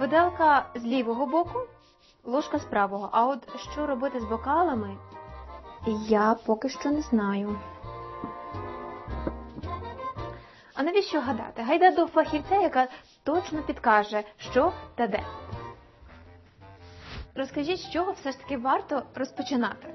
Виделка з лівого боку, ложка з правого. А от що робити з бокалами, я поки що не знаю. А навіщо гадати? Гайда до фахівця, яка точно підкаже, що та де. Розкажіть, з чого все ж таки варто розпочинати?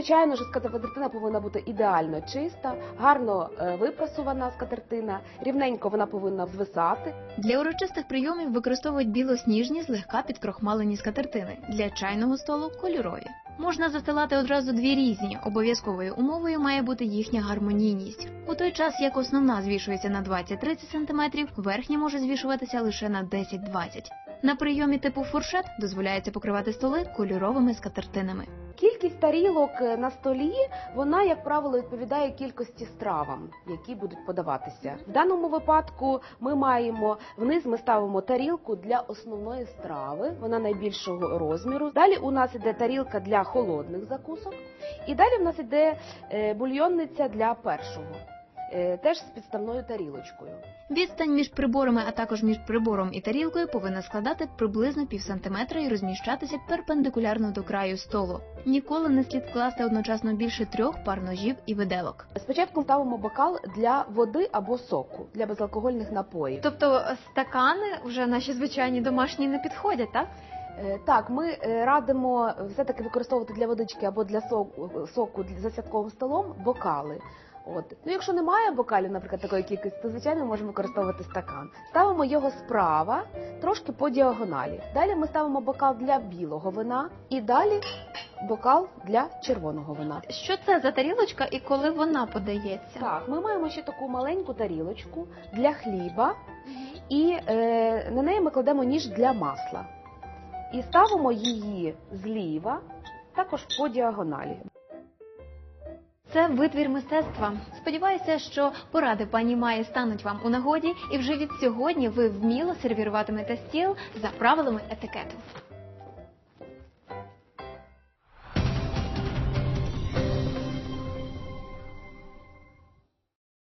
Звичайно ж, скатертина повинна бути ідеально чиста, гарно е, випрасувана скатертина, рівненько вона повинна звисати. Для урочистих прийомів використовують білосніжні, злегка підкрохмалені скатертини. Для чайного столу кольорові. Можна застилати одразу дві різні. Обов'язковою умовою має бути їхня гармонійність. У той час, як основна звішується на 20-30 см, верхня може звішуватися лише на 10-20 На прийомі типу фуршет дозволяється покривати столи кольоровими скатертинами. Кількість тарілок е, на столі, вона, як правило, відповідає кількості стравам, які будуть подаватися. В даному випадку ми маємо вниз ми ставимо тарілку для основної страви, вона найбільшого розміру. Далі у нас іде тарілка для холодних закусок, і далі в нас іде е, бульйонниця для першого, теж з підставною тарілочкою. Відстань між приборами, а також між прибором і тарілкою повинна складати приблизно пів сантиметра і розміщатися перпендикулярно до краю столу. Ніколи не слід класти одночасно більше трьох пар ножів і виделок. Спочатку ставимо бокал для води або соку для безалкогольних напоїв. Тобто стакани вже наші звичайні домашні не підходять, так? Е, Так, ми е, радимо все-таки використовувати для водички або для соку, соку за святковим столом бокали. От. Ну, якщо немає бокалів, наприклад, такої кількості, то звичайно ми можемо використовувати стакан. Ставимо його справа, трошки по діагоналі. Далі ми ставимо бокал для білого вина і далі бокал для червоного вина. Що це за тарілочка і коли вона подається? Так, ми маємо ще таку маленьку тарілочку для хліба, і е, на неї ми кладемо ніж для масла. І ставимо її зліва, також по діагоналі. Це витвір мистецтва. Сподіваюся, що поради пані Маї стануть вам у нагоді, і вже від сьогодні ви вміло сервіруватимете стіл за правилами етикету.